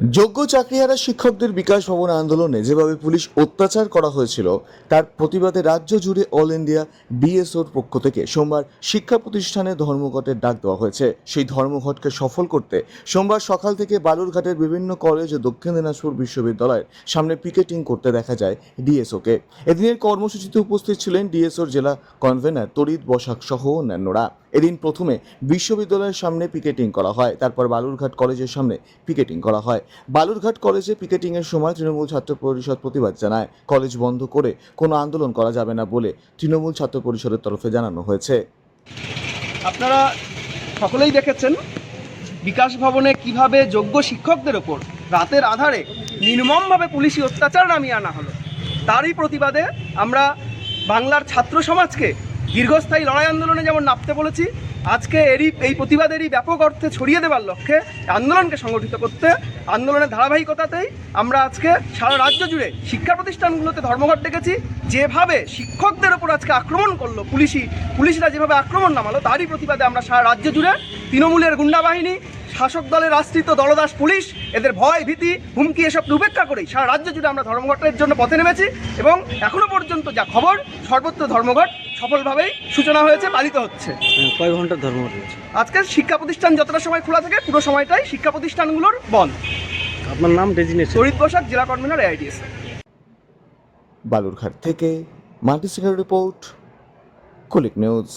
যোগ্য চাকরিহারা শিক্ষকদের বিকাশ ভবন আন্দোলনে যেভাবে পুলিশ অত্যাচার করা হয়েছিল, তার প্রতিবাদে রাজ্য জুড়ে অল ইন্ডিয়া ডিএসওর পক্ষ থেকে সোমবার শিক্ষা প্রতিষ্ঠানে ধর্মঘটের ডাক দেওয়া হয়েছে। সেই ধর্মঘটকে সফল করতে সোমবার সকাল থেকে বালুরঘাটের বিভিন্ন কলেজ ও দক্ষিণ দিনাজপুর বিশ্ববিদ্যালয়ের সামনে পিকেটিং করতে দেখা যায় ডিএসওকে এদিনের কর্মসূচিতে উপস্থিত ছিলেন ডিএসওর জেলা কনভেনার তরিত বসাক সহ অন্যান্যরা। এদিন প্রথমে বিশ্ববিদ্যালয়ের সামনে পিকেটিং করা হয়, তারপর বালুরঘাট কলেজের সামনে পিকেটিং করা হয়। বালুরঘাট কলেজে পিকেটিংয়ের সময় তৃণমূল ছাত্র পরিষদ প্রতিবাদ জানায়। কলেজ বন্ধ করে কোনো আন্দোলন করা যাবে না বলে তৃণমূল ছাত্র পরিষদের তরফে জানানো হয়েছে। আপনারা সকলেই দেখেছেন বিকাশ ভবনে কীভাবে যোগ্য শিক্ষকদের ওপর রাতের আধারে নির্মমভাবে পুলিশি অত্যাচার নামিয়ে আনা হলো। তারই প্রতিবাদে আমরা বাংলার ছাত্র সমাজকে দীর্ঘস্থায়ী লড়াই আন্দোলনে যেমন নামতে বলেছি, আজকে এরই, এই প্রতিবাদেরই ব্যাপক অর্থে ছড়িয়ে দেওয়ার লক্ষ্যে আন্দোলনকে সংগঠিত করতে, আন্দোলনের ধারাবাহিকতাতেই আমরা আজকে সারা রাজ্য জুড়ে শিক্ষা প্রতিষ্ঠানগুলোতে ধর্মঘট ডেকেছি। যেভাবে শিক্ষকদের ওপর আজকে আক্রমণ করল পুলিশি, পুলিশরা যেভাবে আক্রমণ নামালো, তারই প্রতিবাদে আমরা সারা রাজ্য জুড়ে তৃণমূলের গুন্ডা বাহিনী, শাসক দলের আশ্রিত দলদাস পুলিশ, এদের ভয়, ভীতি, হুমকি এসব উপেক্ষা করেই সারা রাজ্য জুড়ে আমরা ধর্মঘটের জন্য পথে নেমেছি এবং এখনও পর্যন্ত যা খবর, সর্বত্র ধর্মঘট সফলভাবেই সূচনা হয়েছে পালিত হচ্ছে। কয়েক কয় ঘণ্টার ধর্ম হয়েছে আজকে শিক্ষা প্রতিষ্ঠান যতটা সময় খোলা থাকে পুরো সময়টাই শিক্ষা প্রতিষ্ঠানগুলোর বন্ধ। আপনার নাম ডেজিনেশন শরীর প্রসাদ জেলা কনভেনার এআইডিএস বালুরঘাট থেকে মাল্টি রিপোর্ট কুলিক নিউজ।